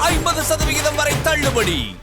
ஐம்பது சதவிகிதம் வரை தள்ளுபடி.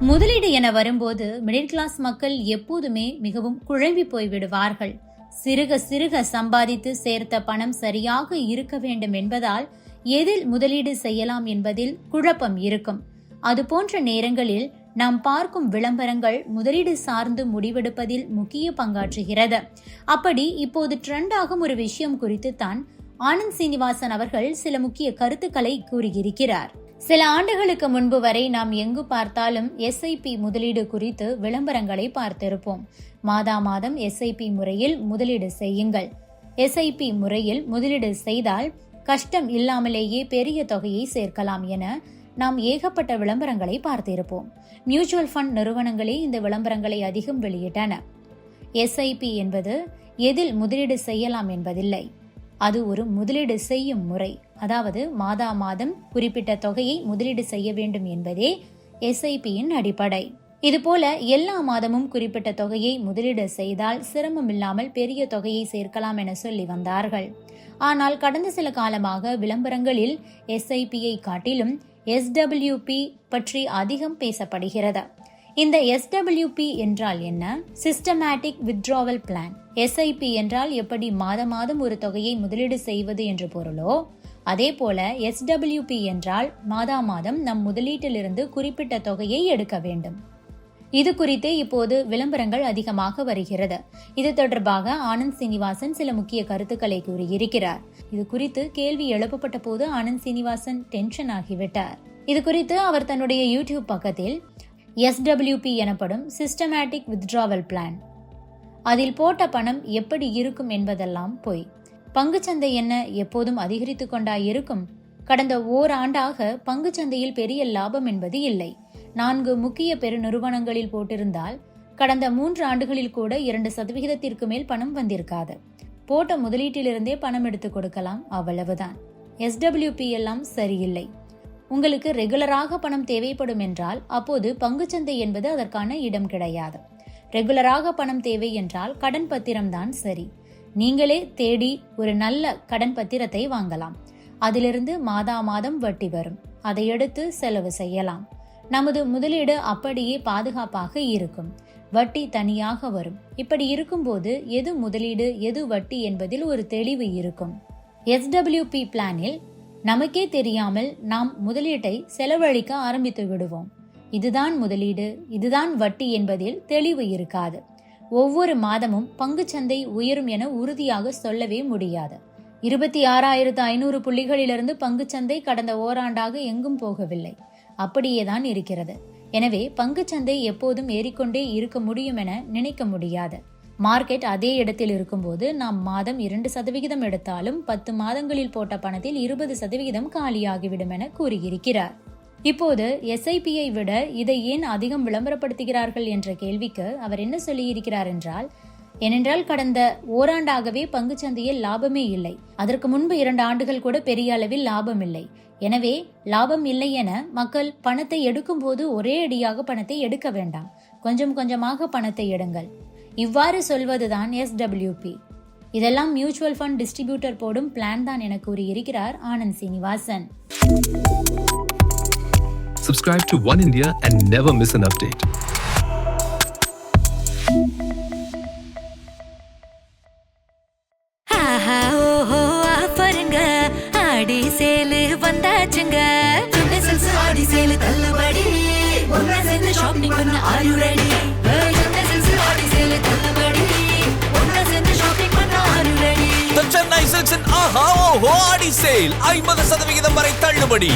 முதலீடு என வரும்போது மிடில் கிளாஸ் மக்கள் எப்போதுமே மிகவும் குழம்பி போய் விடுவார்கள். சிறுக சிறுக சம்பாதித்து சேர்த்த பணம் சரியாக இருக்க வேண்டும் என்பதால் எதில் முதலீடு செய்யலாம் என்பதில் குழப்பம் இருக்கும். அதுபோன்ற நேரங்களில் நாம் பார்க்கும் விளம்பரங்கள் முதலீடு சார்ந்து முடிவெடுப்பதில் முக்கிய பங்காற்றுகிறது. அப்படி இப்போது ட்ரெண்டாகும் ஒரு விஷயம் குறித்து தான் ஆனந்த் சீனிவாசன் அவர்கள் சில முக்கிய கருத்துக்களை கூறியிருக்கிறார். சில ஆண்டுகளுக்கு முன்பு வரை நாம் எங்கு பார்த்தாலும் எஸ்ஐபி முதலீடு குறித்து விளம்பரங்களை பார்த்திருப்போம். மாதா மாதம் எஸ்ஐபி முறையில் முதலீடு செய்யுங்கள். எஸ்ஐபி முறையில் முதலீடு செய்தால் கஷ்டம் இல்லாமலேயே பெரிய தொகையை சேர்க்கலாம் என நாம் ஏகப்பட்ட விளம்பரங்களை பார்த்திருப்போம். மியூச்சுவல் ஃபண்ட் நிறுவனங்களே இந்த விளம்பரங்களை அதிகம் வெளியிட்டன. எஸ்ஐபி என்பது எதில் முதலீடு செய்யலாம் என்பதில்லை. அது ஒரு முதலீடு செய்யும் முறை. அதாவது மாதா மாதம் குறிப்பிட்ட தொகையை முதலீடு செய்ய வேண்டும் என்பதே எஸ்ஐபியின் அடிப்படை. இதுபோல எல்லா மாதமும் குறிப்பிட்ட தொகையை முதலீடு செய்தால் சிரமம் இல்லாமல் பெரிய தொகையை சேர்க்கலாம் என சொல்லி வந்தார்கள். ஆனால் கடந்த சில காலமாக விளம்பரங்களில் எஸ்ஐபியை காட்டிலும் எஸ்டபிள்யூபி பற்றி அதிகம் பேசப்படுகிறது. இந்த எஸ்டபிள்யூபி என்றால் என்ன? சிஸ்டமேட்டிக் வித்ட்ராவல் பிளான் எஸ்ஐபி என்றால் எப்படி மாத மாதம் ஒரு தொகையை முதலீடு செய்வது என்று பொருளோ அதே போல எஸ்டபிள்யூபி என்றால் மாதா மாதம் நம் முதலீட்டிலிருந்து குறிப்பிட்ட தொகையை எடுக்க வேண்டும். இது குறித்து இப்போது விளம்பரங்கள் அதிகமாக வருகிறது. இது தொடர்பாக ஆனந்த் சீனிவாசன் சில முக்கிய கருத்துக்களை கூறியிருக்கிறார். இது குறித்து கேள்வி எழுப்பப்பட்ட போது ஆனந்த் சீனிவாசன் டென்ஷன் ஆகிவிட்டார். இது குறித்து அவர் தன்னுடைய யூடியூப் பக்கத்தில் எஸ்டபிள்யூபி எனப்படும் சிஸ்டமேட்டிக் வித்ட்ராவல் பிளான் அதில் போட்ட பணம் எப்படி இருக்கும் என்பதெல்லாம் பொய். பங்குச்சந்தை என்ன எப்போதும் அதிகரித்து கொண்டா இருக்கும்? கடந்த ஓராண்டாக பங்குச்சந்தையில் பெரிய லாபம் என்பது இல்லை. நான்கு முக்கிய பெருநிறுவனங்களில் போட்டிருந்தால் கடந்த மூன்று ஆண்டுகளில் கூட இரண்டு சதவிகிதத்திற்கு மேல் பணம் வந்திருக்காது. போட்ட முதலீட்டிலிருந்தே பணம் எடுத்து கொடுக்கலாம் அவ்வளவுதான். எஸ்டபிள்யூபி எல்லாம் சரியில்லை. உங்களுக்கு ரெகுலராக பணம் தேவைப்படும் என்றால் அப்போது பங்குச்சந்தை என்பது அதற்கான இடம் கிடையாது. ரெகுலராக பணம் தேவை என்றால் கடன் பத்திரம்தான் சரி. நீங்களே தேடி ஒரு நல்ல கடன் பத்திரத்தை வாங்கலாம். அதிலிருந்து மாதா மாதம் வட்டி வரும். அதை எடுத்து செலவு செய்யலாம். நமது முதலீடு அப்படியே பாதுகாப்பாக இருக்கும். வட்டி தனியாக வரும். இப்படி இருக்கும்போது எது முதலீடு எது வட்டி என்பதில் ஒரு தெளிவு இருக்கும். எஸ்டபிள்யூபி பிளானில் நமக்கே தெரியாமல் நாம் முதலீட்டை செலவழிக்க ஆரம்பித்து விடுவோம். இதுதான் முதலீடு இதுதான் வட்டி என்பதில் தெளிவு இருக்காது. ஒவ்வொரு மாதமும் பங்குச்சந்தை உயரும் என உறுதியாக சொல்லவே முடியாது. இருபத்தி ஆறாயிரத்து ஐநூறு புள்ளிகளிலிருந்து பங்குச்சந்தை கடந்த ஓராண்டாக எங்கும் போகவில்லை. அப்படியேதான் இருக்கிறது. எனவே பங்குச்சந்தை எப்போதும் ஏறிக்கொண்டே இருக்க முடியும் என நினைக்க முடியாது. மார்க்கெட் அதே இடத்தில் இருக்கும்போது நாம் மாதம் இரண்டு சதவிகிதம் எடுத்தாலும் பத்து மாதங்களில் போட்ட பணத்தில் இருபது சதவிகிதம் காலியாகிவிடும் என கூறியிருக்கிறார். இப்போது எஸ்ஐபியை விட இதை ஏன் அதிகம் விளம்பரப்படுத்துகிறார்கள் என்ற கேள்விக்கு அவர் என்ன சொல்லியிருக்கிறார் என்றால் ஏனென்றால் கடந்த ஓராண்டாகவே பங்குச்சந்தையில் லாபமே இல்லை. அதற்கு முன்பு இரண்டு ஆண்டுகள் கூட பெரிய அளவில் லாபம் இல்லை. எனவே லாபம் இல்லை என மக்கள் பணத்தை எடுக்கும்போது ஒரே அடியாக பணத்தை எடுக்க வேண்டாம். கொஞ்சம் கொஞ்சமாக பணத்தை எடுங்கள். இவ்வாறு சொல்வதுதான் எஸ்டபிள்யூபி இதெல்லாம் மியூச்சுவல் ஃபண்ட் டிஸ்ட்ரிபியூட்டர் போடும் பிளான் தான் என கூறியிருக்கிறார் Anand Srinivasan. Subscribe to One India and never miss an update. சேலு வந்தாச்சுங்க. துண்டு செல்ஸ் ஆடி சேலு தள்ளுபடி. ஒன்னா சேர்ந்து ஷாப்பிங் பண்ண ஆர் யூ ரெடி துண்டு செல்ஸ் ஆடி சேலு தள்ளுபடி. ஒன்னா சேர்ந்து ஷாப்பிங் பண்ண ஆர் யூ ரெடி சென்னை சில்க்ஸின் ஆஹா ஓஹோ ஆடி சேல் ஐம்பது சதவிகிதம் வரை தள்ளுபடி.